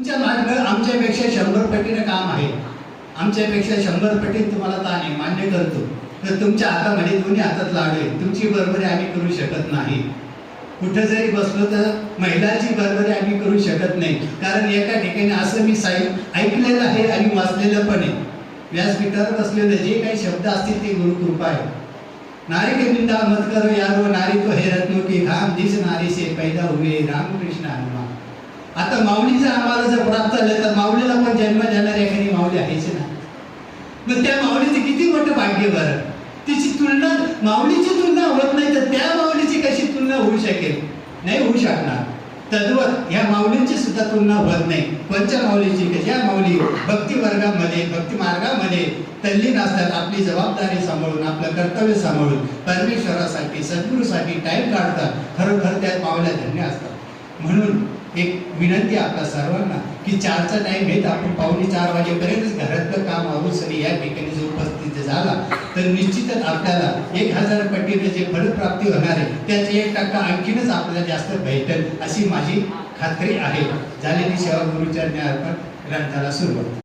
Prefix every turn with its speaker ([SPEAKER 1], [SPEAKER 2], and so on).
[SPEAKER 1] तुमच्या मार्ग आमच्यापेक्षा शंभर पटीनं काम आहे. आमच्यापेक्षा शंभर पटीत तुम्हाला ताण आहे मान्य करतो. तर तुमच्या हातामध्ये दोन्ही हातात लाडू आहे तुमची बरोबरी आम्ही करू शकत नाही. कुठं जरी बसलो तर महिलांची बरोबरी आम्ही करू शकत नाही. कारण एका ठिकाणी असं मी साई ऐकलेलं आहे आणि वाचलेलं पण आहे. व्यासपीठावर बसलेलं जे काही शब्द असतील ते गुरुकृपा आहे. नारी के निंदा मत करो यारो नारी तो हे रत्नो की घाम जिस नारी से पैदा हुए रामकृष्ण हनुमान। आता माऊलीचं आम्हाला जर प्राप्त झालं तर माऊलीला पण जन्म देणारी एखादी माऊली आहेच ना. मग त्या माऊलीचं किती मोठं भाग्य बरं? तिची तुलना माऊलीची तुलना होत नाही तर त्या माऊलीची कशी तुलना होऊ शकेल? नाही होऊ शकणार. तद्वत या माऊलींची सुद्धा तुलना होत नाही. कोणत्या माऊलीची? कशा माऊली भक्ती वर्गामध्ये भक्ती मार्गामध्ये तल्लीन असतात आपली जबाबदारी सांभाळून आपलं कर्तव्य सांभाळून परमेश्वरासाठी सद्गुरूसाठी टाईम काढतात खरोखर त्या माऊल्या धन्य असतात. म्हणून एक विनंती आपल्या सर्वांना की चारचा टाइम घेत आपण पावणे चार वाजेपर्यंत घरातलं काम आवडून या ठिकाणी जर उपस्थित झाला तर निश्चितच आपल्याला एक हजार पटीने जे फलप्राप्ती होणार आहे त्याचे एक टक्का आणखीनच आपल्याला जास्त भेटेल अशी माझी खात्री आहे. झालेली सेवा गुरुच्या अर्पण ग्रंथाला सुरुवात.